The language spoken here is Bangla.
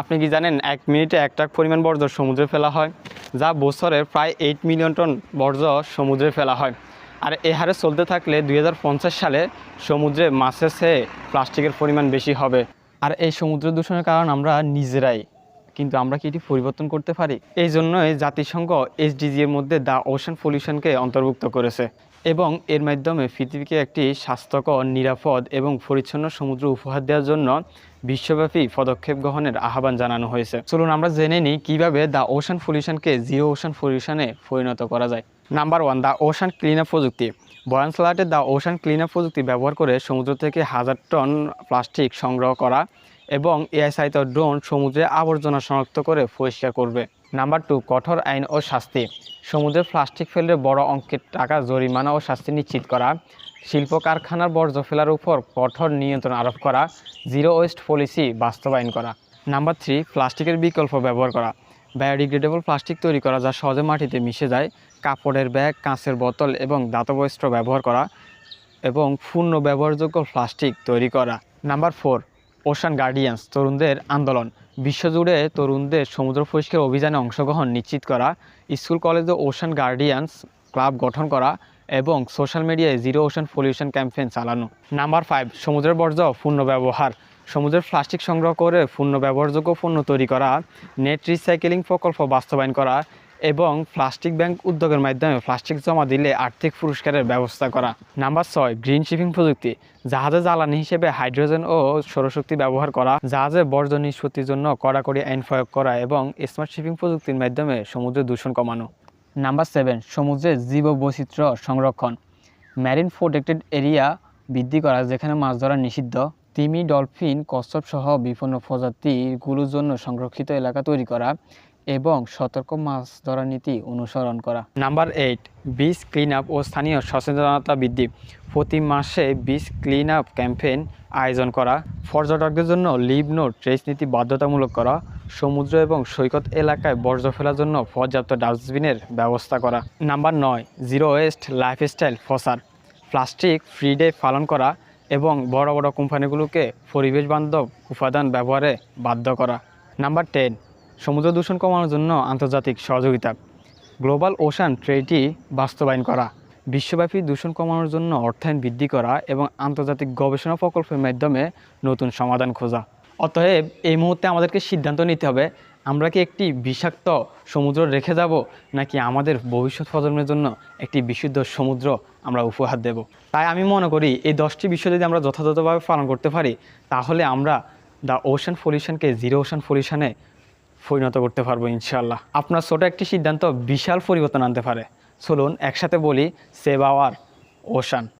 আপনি কি জানেন, এক মিনিটে এক ট্রাক পরিমাণ বর্জ্য সমুদ্রে ফেলা হয়, যা বছরে প্রায় এইট মিলিয়ন টন বর্জ্য সমুদ্রে ফেলা হয়। আর এ হারে চলতে থাকলে দুই হাজার পঞ্চাশ সালে সমুদ্রে মাছের চেয়ে প্লাস্টিকের পরিমাণ বেশি হবে। আর এই সমুদ্র দূষণের কারণ আমরা নিজেরাই। কিন্তু আমরা কি এটি পরিবর্তন করতে পারি? এই জন্যই জাতিসংঘ এসডিজি এর মধ্যে দ্য ওশান পলিউশনকে অন্তর্ভুক্ত করেছে এবং এর মাধ্যমে পৃথিবীকে একটি স্বাস্থ্যকর, নিরাপদ এবং পরিচ্ছন্ন সমুদ্র উপহার দেওয়ার জন্য বিশ্বব্যাপী পদক্ষেপ গ্রহণের আহ্বান জানানো হয়েছে। চলুন আমরা জেনে নিই কীভাবে দ্য ওশান পলিউশনকে জিরো ওশান পলিউশনে পরিণত করা যায়। Number one, the ocean clean up প্রযুক্তি বয়ানসলাটে দ্য ওশান ক্লিন আপ প্রযুক্তি ব্যবহার করে সমুদ্র থেকে হাজার টন প্লাস্টিক সংগ্রহ করা এবং এআই সাহিত্য ড্রোন সমুদ্রে আবর্জনা শনাক্ত করে পরিষ্কার করবে। নাম্বার টু, কঠোর আইন ও শাস্তি। সমুদ্রে প্লাস্টিক ফেললে বড় অঙ্কের টাকা, জরিমানা ও শাস্তি নিশ্চিত করা। শিল্প কারখানার বর্জ্য ফেলার উপর কঠোর নিয়ন্ত্রণ আরোপ করা। জিরো ওয়েস্ট পলিসি বাস্তবায়ন করা। নাম্বার থ্রি, প্লাস্টিকের বিকল্প ব্যবহার করা। বায়োডিগ্রেডেবল প্লাস্টিক তৈরি করা যা সহজে মাটিতে মিশে যায়। কাপড়ের ব্যাগ, কাঁচের বোতল এবং দাতব ব্যবহার করা এবং পূর্ণ ব্যবহারযোগ্য প্লাস্টিক তৈরি করা। নাম্বার ফোর ওশান গার্ডিয়ান্স তরুণদের আন্দোলন। বিশ্বজুড়ে তরুণদের সমুদ্র পরিষ্কার অভিযানে অংশগ্রহণ নিশ্চিত করা, স্কুল, কলেজে ওশান গার্ডিয়ান্স ক্লাব গঠন করা এবং সোশ্যাল মিডিয়ায় জিরো ওশান পলিউশন ক্যাম্পেইন চালানো। নাম্বার ফাইভ, সমুদ্রের বর্জ্য পূর্ণ ব্যবহার। সমুদ্রের প্লাস্টিক সংগ্রহ করে পূর্ণ ব্যবহারযোগ্য পণ্য তৈরি করা, নেট রিসাইকেলিং প্রকল্প বাস্তবায়ন করা এবং প্লাস্টিক ব্যাংক উদ্যোগের মাধ্যমে প্লাস্টিক জমা দিলে আর্থিক পুরস্কারের ব্যবস্থা করা। নাম্বার ছয়, গ্রিন শিপিং প্রযুক্তি। জাহাজে জ্বালানি হিসেবে হাইড্রোজেন ও সৌরশক্তি ব্যবহার করা, জাহাজে বর্জ্য নিষ্পত্তির জন্য কড়াকড়ি আইন প্রয়োগ করা এবং স্মার্ট শিপিং প্রযুক্তির মাধ্যমে সমুদ্রে দূষণ কমানো। নাম্বার সেভেন সমুদ্রের জীব বৈচিত্র্য সংরক্ষণ। ম্যারিন প্রোটেক্টেড এরিয়া বৃদ্ধি করা, যেখানে মাছ ধরা নিষিদ্ধ। তিমি ডলফিন কচ্ছপ সহ বিভিন্ন প্রজাতিগুলোর জন্য সংরক্ষিত এলাকা তৈরি করা। এবং সতর্ক মাছ ধরা নীতি অনুসরণ করা। Number eight beach clean up ও স্থানীয় সচেতনতা বৃদ্ধি। প্রতি মাসে বীজ ক্লিন আপ ক্যাম্পেইন আয়োজন করা, পর্যটকদের জন্য লিভ নোট ট্রেস নীতি বাধ্যতামূলক করা, সমুদ্র এবং সৈকত এলাকায় বর্জ্য ফেলার জন্য পর্যাপ্ত ডাস্টবিনের ব্যবস্থা করা। নাম্বার নয়, জিরো ওয়েস্ট লাইফস্টাইল ফসার প্লাস্টিক ফ্রি ডে পালন করা এবং বড় বড় কোম্পানিগুলোকে পরিবেশ বান্ধব উপাদান ব্যবহারে বাধ্য করা। নাম্বার টেন সমুদ্র দূষণ কমানোর জন্য আন্তর্জাতিক সহযোগিতা। গ্লোবাল ওশান ট্রেটি বাস্তবায়ন করা, বিশ্বব্যাপী দূষণ কমানোর জন্য অর্থায়ন বৃদ্ধি করা এবং আন্তর্জাতিক গবেষণা প্রকল্পের মাধ্যমে নতুন সমাধান খোঁজা। অতএব এই মুহূর্তে আমাদেরকে সিদ্ধান্ত নিতে হবে, আমরা কি একটি বিষাক্ত সমুদ্র রেখে যাব, নাকি আমাদের ভবিষ্যৎ প্রজন্মের জন্য একটি বিশুদ্ধ সমুদ্র আমরা উপহার দেব? তাই আমি মনে করি, এই দশটি বিষয় যদি আমরা যথাযথভাবে পালন করতে পারি, তাহলে আমরা দ্য ওশান পলিউশনকে, জিরো ওশান পলিউশনে পরিণত করতে পারব ইনশাল্লাহ আপনার ছোটো একটি সিদ্ধান্ত বিশাল পরিবর্তন আনতে পারে। চলুন একসাথে বলি সেভ আওয়ার ওশান।